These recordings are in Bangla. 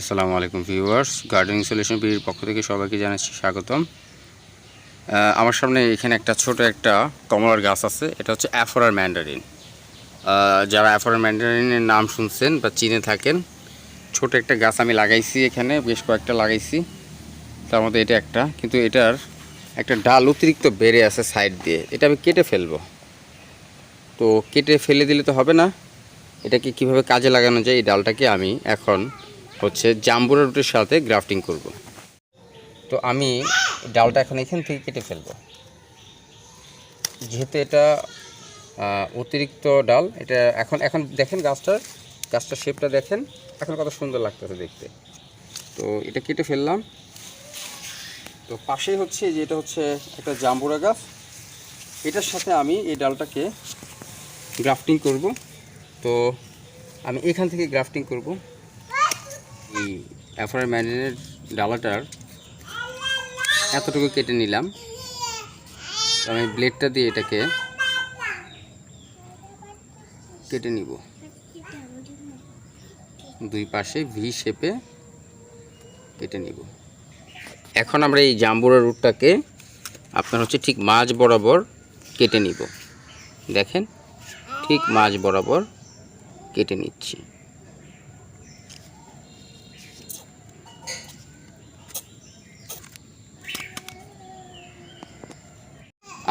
আসসালামু আলাইকুম ভিউয়ার্স গার্ডেনিং সলিউশন বিডির পক্ষ থেকে সবাইকে জানাচ্ছি স্বাগতম। আমার সামনে এখানে একটা ছোট একটা কমলার গাছ আছে, এটা হচ্ছে অ্যাফোরার ম্যান্ডারিন যারা অ্যাফোরার ম্যান্ডারিনের নাম শুনছেন বা চিনে থাকেন, ছোট একটা গাছ আমি লাগাইছি এখানে, বেশ কয়েকটা লাগাইছি। তার মধ্যে এটা একটা, কিন্তু এটার একটা ডাল অতিরিক্ত বেড়ে আছে সাইড দিয়ে, এটা আমি কেটে ফেলব। তো কেটে ফেলে দিলে তো হবে না, এটাকে কীভাবে কাজে লাগানো যায় এই ডালটাকে আমি এখন হচ্ছে জাম্বুরা রুটের সাথে গ্রাফটিং করব। তো আমি ডালটা এখন এখান থেকে কেটে ফেলব। যেহেতু এটা অতিরিক্ত ডাল, এটা এখন এখন দেখেন গাছটার গাছটার শেপটা দেখেন, এখন কত সুন্দর লাগতেছে দেখতে। তো এটা কেটে ফেললাম। তো পাশেই হচ্ছে যে এটা হচ্ছে একটা জাম্বুরা গাছ। এটার সাথে আমি এই ডালটাকে গ্রাফটিং করব। তো আমি এখান থেকে গ্রাফটিং করব। এই অ্যাফারের ম্যারিনের ডালাটার এতটুকু কেটে নিলাম। আমি ব্লেডটা দিয়ে এটাকে কেটে নিব। দুই পাশে ভি শেপে কেটে নিব। এখন আমরা এই জাম্বুরা রুটটাকে আপনার হচ্ছে ঠিক মাঝ বরাবর কেটে নিব। দেখেন, ঠিক মাঝ বরাবর কেটে নিচ্ছি।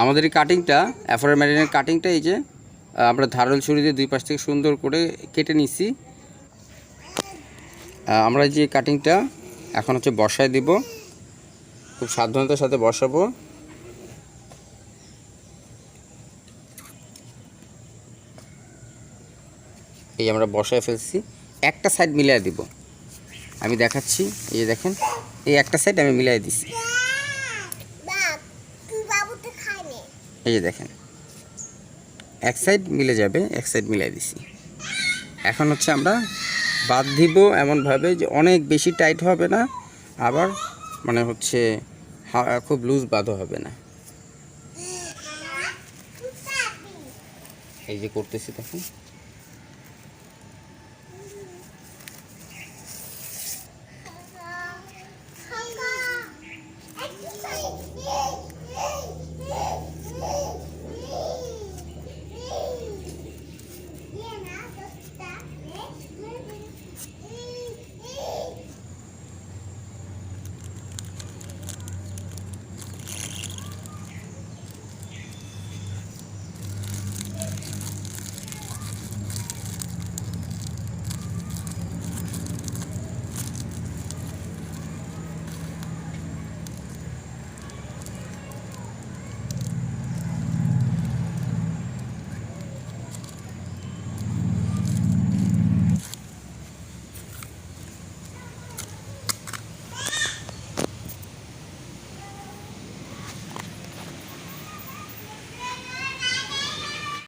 আমাদের এই কাটিংটা অ্যাফোরা ম্যারিনের কাটিংটা এই যে আমরা ধারাল ছুরি দিয়ে দুই পাশ থেকে সুন্দর করে কেটে নিছি আমরা যে কাটিংটা এখন হচ্ছে বসায় দিব। খুব সাবধানতার সাথে বসাবো। এই আমরা বসায় ফেলছি। একটা সাইড মিলিয়ে দিব। আমি দেখাচ্ছি, এই যে দেখেন, এই একটা সাইড আমি মিলিয়ে দিছি এই যে দেখেন। এক সাইড মিলে যাবে, এক সাইড মিলাই দিছি। এখন হচ্ছে আমরা বাদ দিব এমনভাবে যে অনেক বেশি টাইট হবে না, আবার মানে হচ্ছে খুব লুজ বাঁধও হবে না। এই যে করতেছি দেখুন।